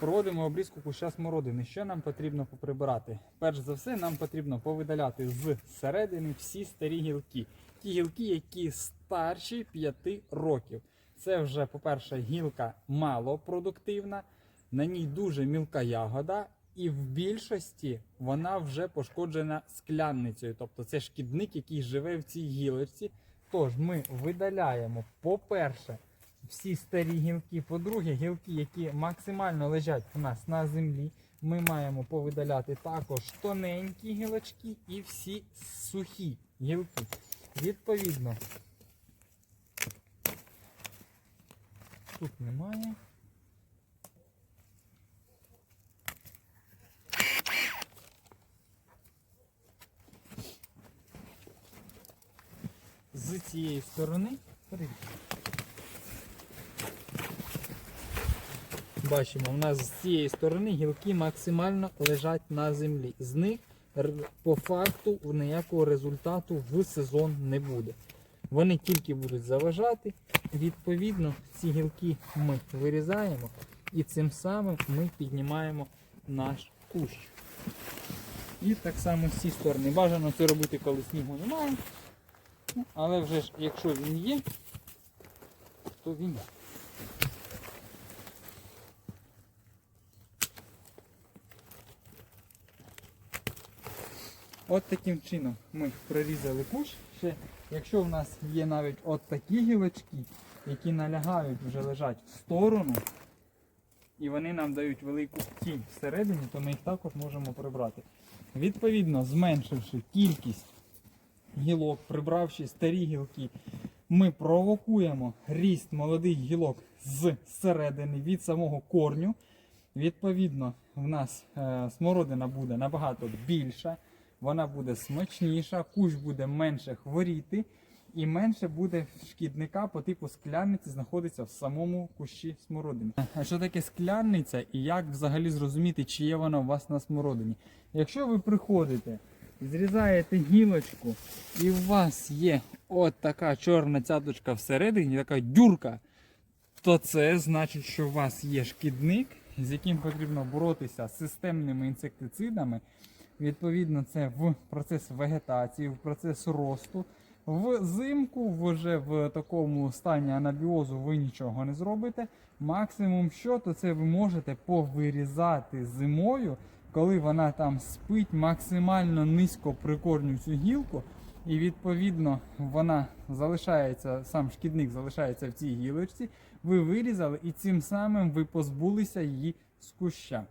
Проводимо обрізку куща смородини. Що нам потрібно поприбирати? Перш за все, нам потрібно повидаляти з середини всі старі гілки. Ті гілки, які старші 5 років. Це вже, по-перше, гілка малопродуктивна, на ній дуже мілка ягода, і в більшості вона вже пошкоджена склянницею. Тобто це шкідник, який живе в цій гілочці. Тож ми видаляємо, по-перше, всі старі гілки. По-друге, гілки, які максимально лежать у нас на землі. Ми маємо повидаляти також тоненькі гілочки і всі сухі гілки. Відповідно, тут немає. З цієї сторони. Привіт. Бачимо, у нас з цієї сторони гілки максимально лежать на землі. З них по факту ніякого результату в сезон не буде. Вони тільки будуть заважати. Відповідно, ці гілки ми вирізаємо і цим самим ми піднімаємо наш кущ. І так само з цієї сторони. Бажано це робити, коли снігу немає. Ну, Але вже ж, якщо він є, то він є. От таким чином ми прорізали кущ. Ще, якщо в нас є навіть от такі гілочки, які налягають, вже лежать в сторону, і вони нам дають велику тінь всередині, то ми їх також можемо прибрати. Відповідно, зменшивши кількість гілок, прибравши старі гілки, ми провокуємо ріст молодих гілок з середини від самого корню. Відповідно, в нас е, смородина буде набагато більша, вона буде смачніша, кущ буде менше хворіти і менше буде шкідника по типу скляниці знаходиться в самому кущі смородини. А що таке скляниця і як взагалі зрозуміти, чи є вона у вас на смородині? Якщо ви приходите, зрізаєте гілочку, і у вас є от така чорна цяточка всередині, така дюрка, то це значить, що у вас є шкідник, з яким потрібно боротися системними інсектицидами. Відповідно, це в процес вегетації, в процес росту. Взимку вже в такому стані анабіозу ви нічого не зробите. Максимум, що то це ви можете повирізати зимою, коли вона там спить максимально низько прикорню цю гілку. І відповідно вона залишається, сам шкідник залишається в цій гілочці. Ви вирізали і цим самим ви позбулися її з куща.